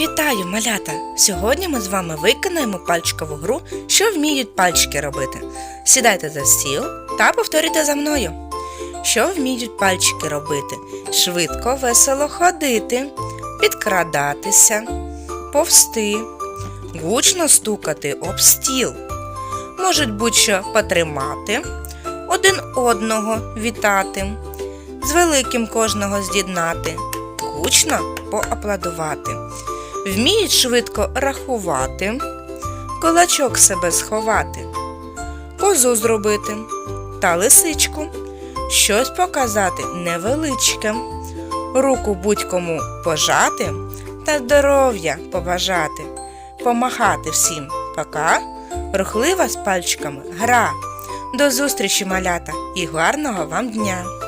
Вітаю, малята! Сьогодні ми з вами виконаємо пальчикову гру, що вміють пальчики робити. Сідайте за стіл та повторюйте за мною. Що вміють пальчики робити? Швидко, весело ходити, підкрадатися, повсти, гучно стукати об стіл. Можуть будь-що потримати, один одного вітати, з великим кожного з'єднати, гучно поаплодувати. Вміють швидко рахувати, кулачок себе сховати, козу зробити та лисичку, щось показати невеличке, руку будь-кому пожати та здоров'я побажати, помахати всім. Пока, рухлива з пальчиками. Гра. До зустрічі, малята, і гарного вам дня!